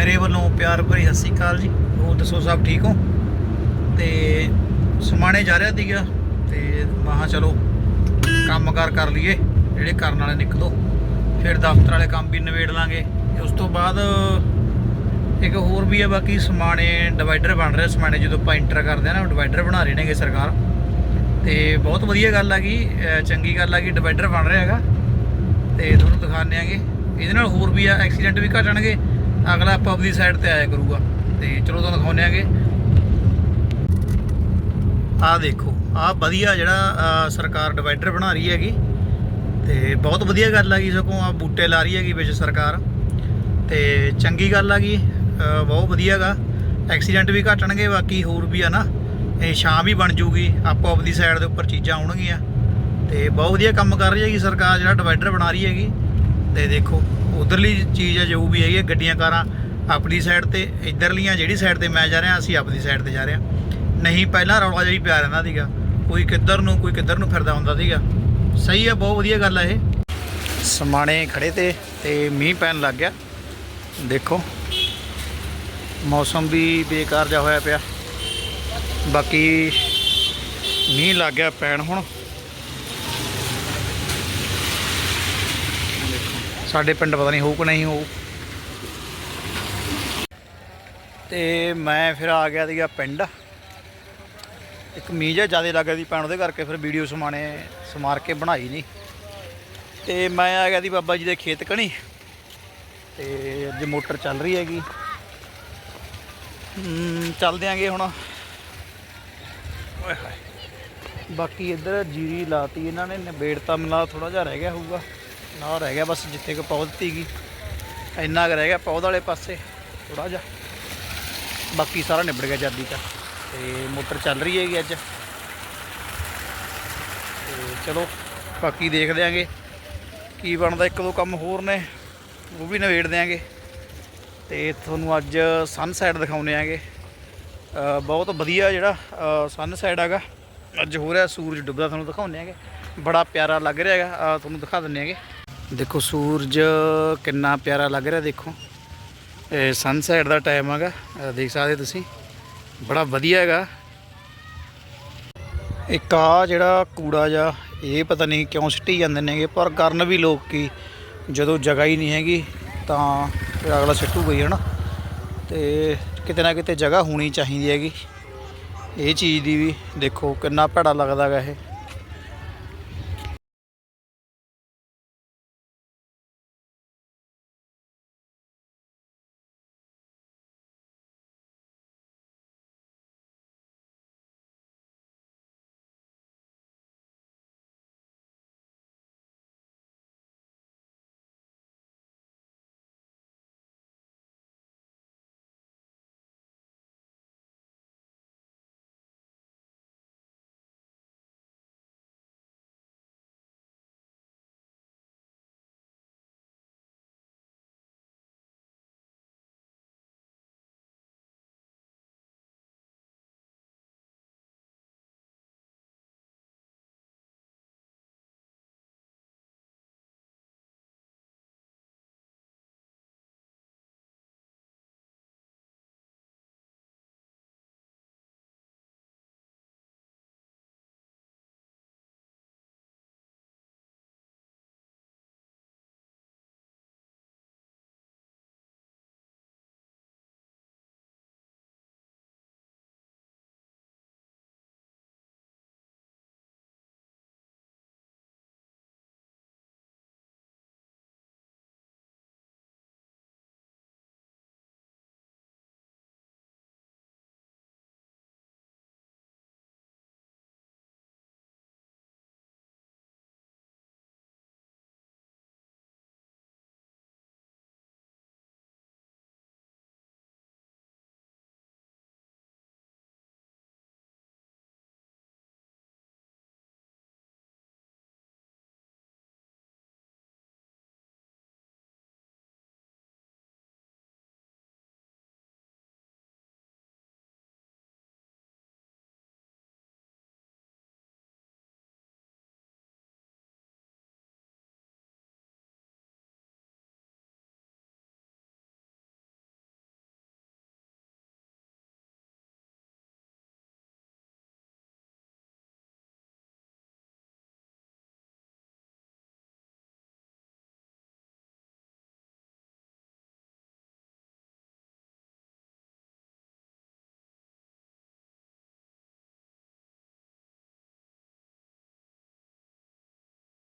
ਮੇਰੇ ਵੱਲੋਂ ਪਿਆਰ ਭਰੀ ਸਤਿ ਸ਼੍ਰੀ ਅਕਾਲ ਜੀ। ਹੋਰ ਦੱਸੋ ਸਭ ਠੀਕ ਹੋ? ਤੇ ਸਮਾਣੇ ਜਾ ਰਿਹਾ ਸੀਗਾ ਤੇ ਮਹਾ ਚਲੋ ਕੰਮਕਾਰ ਕਰ ਲਈਏ, ਜਿਹੜੇ ਕਰਨ ਵਾਲੇ ਨਿਕਲੋ। ਫਿਰ ਦਫ਼ਤਰ ਵਾਲੇ ਕੰਮ ਵੀ ਨਿਬੇੜ ਲਾਂਗੇ। ਤੇ ਉਸ ਤੋਂ ਬਾਅਦ ਇੱਕ ਹੋਰ ਵੀ ਹੈ ਬਾਕੀ ਸਮਾਣੇ ਡਿਵਾਈਡਰ ਬਣ ਰਿਹਾ। ਸਮਾਣੇ ਜਦੋਂ ਆਪਾਂ ਇੰਟਰ ਕਰਦੇ ਆ ਨਾ, ਡਿਵਾਈਡਰ ਬਣਾ ਰਹੇ ਨੇਗੇ ਸਰਕਾਰ। ਤੇ ਬਹੁਤ ਵਧੀਆ ਗੱਲ ਆ ਅਹ ਚੰਗੀ ਗੱਲ ਆ ਕਿ ਡਿਵਾਈਡਰ ਬਣ ਰਿਹਾ ਹੈਗਾ। ਤੇ ਤੁਹਾਨੂੰ ਦਿਖਾਉਂਦੇ ਆਂਗੇ। ਇਹਦੇ ਨਾਲ ਹੋਰ ਵੀ ਆ, ਐਕਸੀਡੈਂਟ ਵੀ ਘਟਣਗੇ ਅਗਲਾ ਆਪਾਂ ਆਪਦੀ ਸਾਈਡ ਤੇ ਆਇਆ ਕਰੂਗਾ। ਤੇ ਚਲੋ ਤੁਹਾਨੂੰ ਦਿਖਾਉਂਦੇ ਆਂਗੇ। ਆਹ ਦੇਖੋ ਆਹ ਵਧੀਆ ਜਿਹੜਾ ਸਰਕਾਰ ਡਿਵਾਈਡਰ ਬਣਾ ਰਹੀ ਹੈਗੀ। ਤੇ ਬਹੁਤ ਵਧੀਆ ਗੱਲ ਆ ਹੈਗੀ ਸਗੋਂ ਆ ਬੂਟੇ ਲਾ ਰਹੀ ਹੈਗੀ ਵਿੱਚ ਸਰਕਾਰ। ਤੇ ਚੰਗੀ ਗੱਲ ਆ ਅਹ, ਬਹੁਤ ਵਧੀਆ ਹੈਗਾ। ਐਕਸੀਡੈਂਟ ਵੀ ਘਟਣਗੇ ਬਾਕੀ ਹੋਰ ਵੀ ਆ ਨਾ। ਇਹ ਛਾਂ ਵੀ ਬਣ ਜੂਗੀ ਆਪੋ ਆਪਦੀ ਸਾਈਡ ਦੇ ਉੱਪਰ ਚੀਜ਼ਾਂ ਆਉਣਗੀਆਂ। ਤੇ ਬਹੁਤ ਵਧੀਆ ਕੰਮ ਕਰ ਰਹੀ ਹੈਗੀ ਸਰਕਾਰ ਜਿਹੜਾ ਡਿਵਾਈਡਰ ਬਣਾ ਰਹੀ ਹੈਗੀ। ਤੇ ਦੇਖੋ। ਉਧਰਲੀ ਚੀਜ਼ ਹੈ ਜੋ ਵੀ ਹੈਗੀ ਹੈ, ਗੱਡੀਆਂ ਕਾਰਾਂ ਆਪਣੀ ਸਾਈਡ ਤੇ ਇਧਰਲੀਆਂ ਜਿਹੜੀ ਸਾਈਡ ਤੇ ਮੈਂ ਜਾ ਰਿਹਾ ਅਸੀਂ ਆਪਣੀ ਸਾਈਡ ਤੇ ਜਾ ਰਹੇ ਹਾਂ। ਨਹੀਂ ਪਹਿਲਾਂ ਰੌਲਾ ਜਿਹੜੀ ਪਿਆ ਰਹਿੰਦਾ ਸੀਗਾ। ਕੋਈ ਕਿੱਧਰ ਨੂੰ ਕੋਈ ਕਿੱਧਰ ਨੂੰ ਫਿਰਦਾ ਹੁੰਦਾ ਸੀਗਾ। ਸਹੀ ਹੈ ਬਹੁਤ ਵਧੀਆ ਗੱਲ ਹੈ ਇਹ। ਸਮਾਣੇ ਖੜੇ ਤੇ ਤੇ ਮੀਂਹ ਪੈਣ ਲੱਗ ਗਿਆ। ਦੇਖੋ ਮੌਸਮ ਵੀ ਬੇਕਾਰ ਜਿਹਾ ਹੋਇਆ ਪਿਆ। ਬਾਕੀ ਮੀਂਹ ਲੱਗ ਗਿਆ ਪੈਣ ਹੁਣ। ਸਾਡੇ ਪਿੰਡ ਪਤਾ ਨਹੀਂ ਹੋਊ ਕਿ ਨਹੀਂ ਹੋਊ। ਤੇ ਮੈਂ ਫਿਰ ਆ ਗਿਆ ਸੀਗਾ ਪਿੰਡ। ਇੱਕ ਮੀਂਹ ਜਿਹਾ ਜ਼ਿਆਦਾ ਲੱਗ ਸੀ ਪੈਣ ਉਹਦੇ ਕਰਕੇ ਫਿਰ ਵੀਡੀਓ ਸਮਾਣੇ ਸਮਾਰ ਕੇ ਬਣਾਈ ਨਹੀਂ। ਤੇ ਮੈਂ ਆ ਗਿਆ ਸੀ ਬਾਬਾ ਜੀ ਦੇ ਖੇਤ ਕਣੀ। ਤੇ ਅੱਜ ਮੋਟਰ ਚੱਲ ਰਹੀ ਹੈਗੀ। ਹਮ, ਚੱਲਦੇ ਆਂਗੇ ਹੁਣ। ਓਏ ਹਾਏ। ਬਾਕੀ ਇੱਧਰ ਜੀਰੀ ਲਾਤੀ ਇਹਨਾਂ ਨੇ ਨਿਬੇੜਤਾ ਮਿਲਾ ਥੋੜਾ ਜਿਹਾ ਰਹਿ ਗਿਆ ਹੋਊਗਾ। ਨਾ ਰਹਿ ਗਿਆ ਬਸ ਜਿੱਥੇ ਕੋ ਪੌਦ ਤੀਗੀ ਇੰਨਾ ਕੁ ਰਹਿ ਗਿਆ ਪੌਦ ਵਾਲੇ ਪਾਸੇ ਥੋੜਾ ਜਿਹਾ। ਬਾਕੀ ਸਾਰਾ ਨਿਬੜ ਗਿਆ ਜਲਦੀ ਤਾਂ ਤੇ ਮੋਟਰ ਚੱਲ ਰਹੀ ਹੈਗੀ ਅੱਜ। ਤੇ ਚਲੋ ਬਾਕੀ ਦੇਖ ਦਿਆਂਗੇ ਕੀ ਬਣਦਾ। ਇੱਕ ਦੋ ਕੰਮ ਹੋਰ ਨੇ ਉਹ ਵੀ ਨਿਬੇੜ ਦਿਆਂਗੇ। ਤੇ ਤੁਹਾਨੂੰ ਅੱਜ ਸਨਸੈਟ ਦਿਖਾਉਨੇ ਆਂਗੇ। ਅ, ਬਹੁਤ ਵਧੀਆ ਜਿਹੜਾ ਸਨਸੈਟ ਹੈਗਾ। ਅੱਜ ਹੋ ਰਿਹਾ ਸੂਰਜ ਡੁੱਬਦਾ ਤੁਹਾਨੂੰ ਦਿਖਾਉਨੇ ਆਂਗੇ। ਬੜਾ ਪਿਆਰਾ ਲੱਗ ਰਿਹਾ ਹੈਗਾ। ਤੁਹਾਨੂੰ ਦਿਖਾ ਦਿੰਨੇ ਆਂਗੇ। ਦੇਖੋ, ਸੂਰਜ ਕਿੰਨਾ ਪਿਆਰਾ ਲੱਗ ਰਿਹਾ, ਦੇਖੋ। ਇਹ ਸਨਸੈਟ ਦਾ ਟਾਈਮ ਹੈਗਾ ਦੇਖ ਸਕਦੇ ਤੁਸੀਂ। ਬੜਾ ਵਧੀਆ ਹੈਗਾ। ਇੱਕ ਆ ਜਿਹੜਾ ਕੂੜਾ ਜਾਂ ਇਹ ਪਤਾ ਨਹੀਂ ਕਿਉਂ ਸਿੱਟੀ ਜਾਂਦੇ ਨੇਗੇ, ਪਰ ਕਰਨ ਵੀ ਲੋਕ ਕੀ, ਜਦੋਂ ਜਗ੍ਹਾ ਹੀ ਨਹੀਂ ਹੈਗੀ, ਤਾਂ ਫਿਰ ਅਗਲਾ ਸਿੱਟੂ ਗਈ ਹਨਾ। ਤੇ ਕਿਤੇ ਨਾ ਕਿਤੇ ਜਗ੍ਹਾ ਹੋਣੀ ਚਾਹੀਦੀ ਹੈਗੀ। ਇਹ ਚੀਜ਼ ਦੀ ਵੀ ਦੇਖੋ, ਕਿੰਨਾ ਭੈੜਾ ਲੱਗਦਾ ਹੈਗਾ ਇਹ।